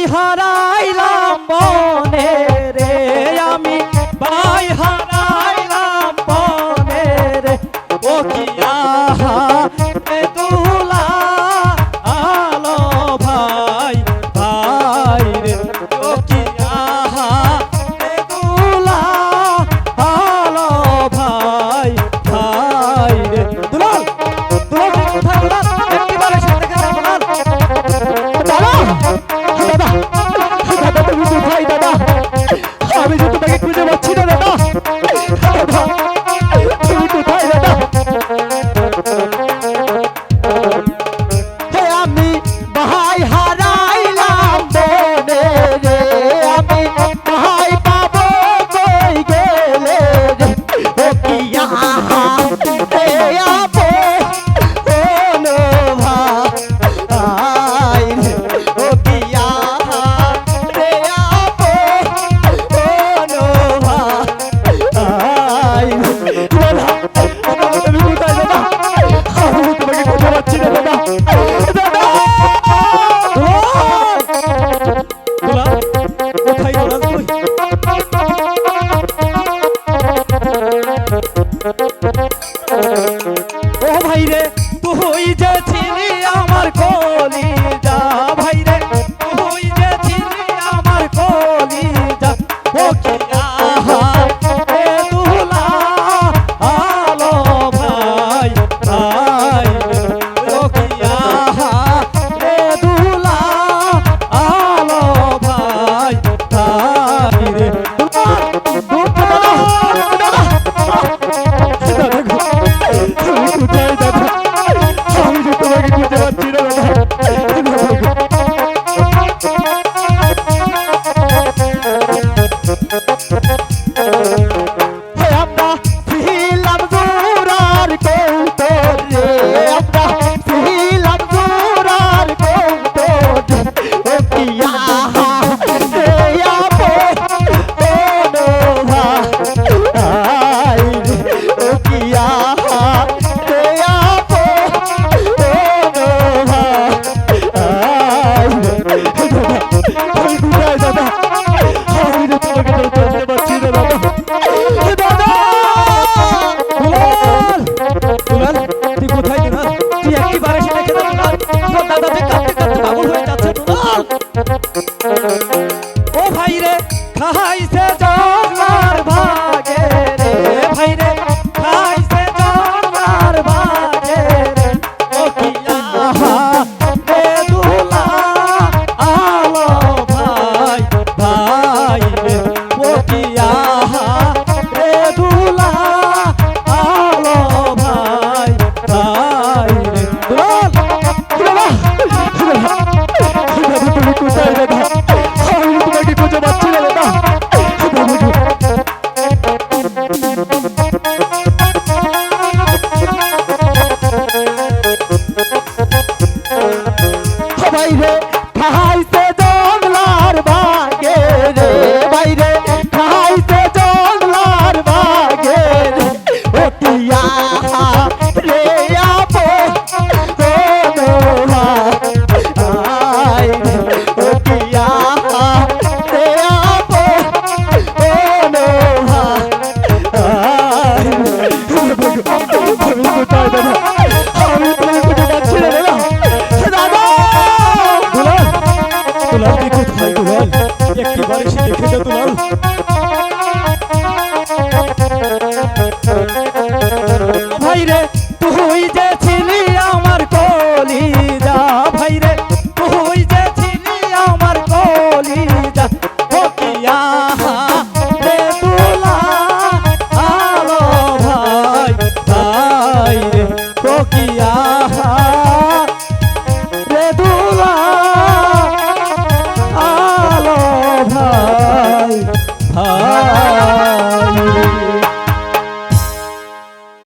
By হারাইলাম বনে রে আমি বাই হারাইলাম বনে রে। ও কি আহা। uh-huh. up. বাইরে